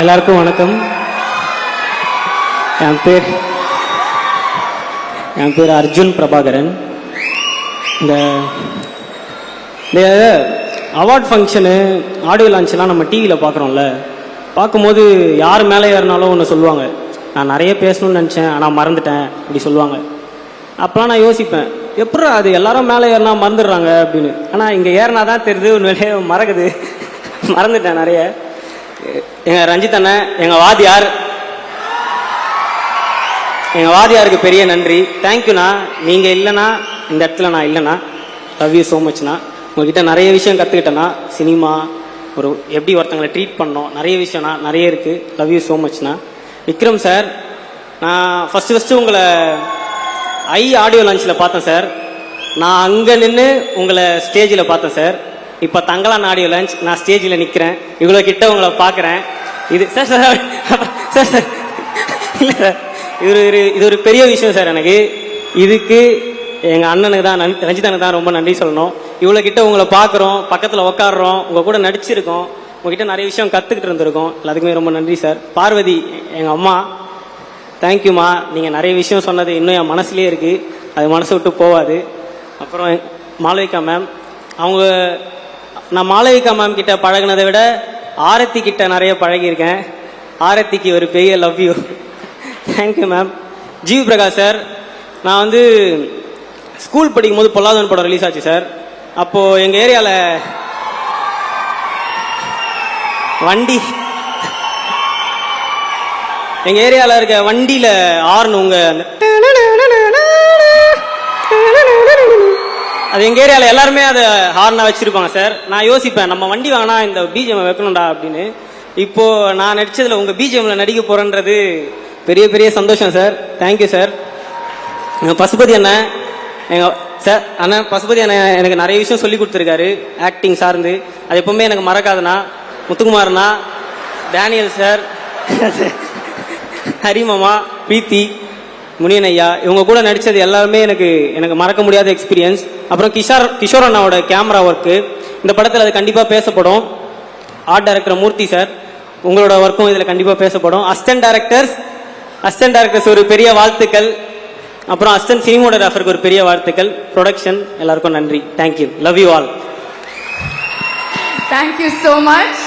எல்லாருக்கும் வணக்கம். என் பேர் என் பேர் அர்ஜுன் பிரபாகரன். இந்த இந்த அவார்ட் ஃபங்க்ஷனு ஆடியோ லான்ச்லாம் நம்ம டிவியில் பார்க்குறோம்ல. பார்க்கும்போது யார் மேலே ஏறினாலும் ஒன்று சொல்லுவாங்க. நான் நிறைய பேசணும்னு நினச்சேன் ஆனால் மறந்துட்டேன் அப்படி சொல்லுவாங்க. அப்போலாம் நான் யோசிப்பேன் எப்படி அது எல்லாரும் மேலே ஏறினா மறந்துடுறாங்க? அப்படின்னு. ஆனால் இங்கே ஏறினா தான் தெரியுது உண்மையிலே மறக்குது. மறந்துட்டேன் நிறைய. எங்கள் ரஞ்சித் அண்ணன் எங்கள் வாதியார் எங்கள் வாதியாருக்கு பெரிய நன்றி. தேங்க்யூண்ணா நீங்கள் இல்லைன்னா இந்த இடத்துல நான் இல்லைண்ணா. லவ் யூ ஸோ மச்ண்ணா உங்ககிட்ட நிறைய விஷயம் கற்றுக்கிட்டேண்ணா சினிமா ஒரு எப்படி ஒருத்தங்களை ட்ரீட் பண்ணோம். நிறைய விஷயம்ண்ணா. நிறைய இருக்குது லவ் யூ ஸோ மச்ண்ணா விக்ரம் சார் நான் ஃபஸ்ட்டு ஃபஸ்ட்டு உங்களை ஐ ஆடியோ லான்ச்சில் பார்த்தேன் சார். நான் அங்கே நின்று உங்களை ஸ்டேஜில் பார்த்தேன் சார். இப்போ தங்கலான் ஆடியோ லஞ்ச் நான் ஸ்டேஜில் நிற்கிறேன் இவ்வளோ கிட்ட உங்களை பார்க்குறேன். இது சார் சார் சார் சார் இல்லை சார் இது ஒரு இது ஒரு பெரிய விஷயம் சார் எனக்கு. இதுக்கு எங்கள் அண்ணனுக்கு தான் நன் ரஞ்சிதனுக்கு தான் ரொம்ப நன்றி சொல்லணும். இவ்வளோ கிட்ட உங்களை பார்க்குறோம் பக்கத்தில் உட்காடுறோம் உங்கள் கூட நடிச்சிருக்கோம். உங்ககிட்ட நிறைய விஷயம் கற்றுக்கிட்டு இருந்திருக்கோம். எல்லாத்துக்குமே ரொம்ப நன்றி சார் பார்வதி எங்கள் அம்மா தேங்க்யூம்மா நீங்கள் நிறைய விஷயம் சொன்னது இன்னும் என் மனசுலேயே இருக்குது அது மனசை விட்டு போகாது. அப்புறம் மாலவிகா மேம் அவங்க நான் மாளவிகா மேம் கிட்ட பழகுனதை விட ஆரத்தி கிட்ட நிறைய பழகியிருக்கேன். ஆரத்திக்கு ஒரு பெரிய love you thank you ma'am GV Prakash sir நான் வந்து ஸ்கூல் படிக்கும்போது பொல்லாதவன் படம் ரிலீஸ் ஆச்சு சார் அப்போது எங்கள் ஏரியாவில் வண்டி எங்கள் ஏரியாவில் இருக்க வண்டியில் ஆர்ன் உங்கள் அது எங்கள் ஏரியாவில் எல்லாருமே அதை ஹார்னாக வச்சுருப்பாங்க சார் நான் யோசிப்பேன் நம்ம வண்டி வாங்கினா இந்த பிஜிஎம் வைக்கணும்டா அப்படின்னு. இப்போது நான் நடித்ததில் உங்கள் பிஜிஎம்மில் நடிக்க போகிறேன்றது பெரிய பெரிய சந்தோஷம் சார் தேங்க்யூ சார் எங்கள் பசுபதி அண்ணன் எங்கள் சார் அண்ணன் பசுபதி அண்ணன் எனக்கு நிறைய விஷயம் சொல்லி கொடுத்துருக்காரு ஆக்டிங் சார்ந்து. அது எப்பவுமே எனக்கு மறக்காதுண்ணா. முத்துக்குமார்ண்ணா டேனியல் சார் ஹரிமாமா பிரீத்தி. முனியன் ஐயா இவங்க கூட நடித்தது எல்லாருமே எனக்கு எனக்கு மறக்க முடியாத எக்ஸ்பீரியன்ஸ் அப்புறம் கிஷோர் கிஷோர் அண்ணாவோட கேமரா ஒர்க்கு இந்த படத்தில் அது கண்டிப்பாக பேசப்படும். ஆர்ட் டைரக்டர் மூர்த்தி சார் உங்களோட ஒர்க்கும் இதில் கண்டிப்பாக பேசப்படும். அசிஸ்டன்ட் டேரக்டர்ஸ் அசிஸ்டன்ட் டேரக்டர்ஸ் ஒரு பெரிய வாழ்த்துக்கள். அப்புறம் அசிஸ்டன்ட் சினிமோடோகிராஃபருக்கு ஒரு பெரிய வாழ்த்துக்கள். ப்ரொடக்ஷன் எல்லாருக்கும் நன்றி. Thank you love you all thank you so much.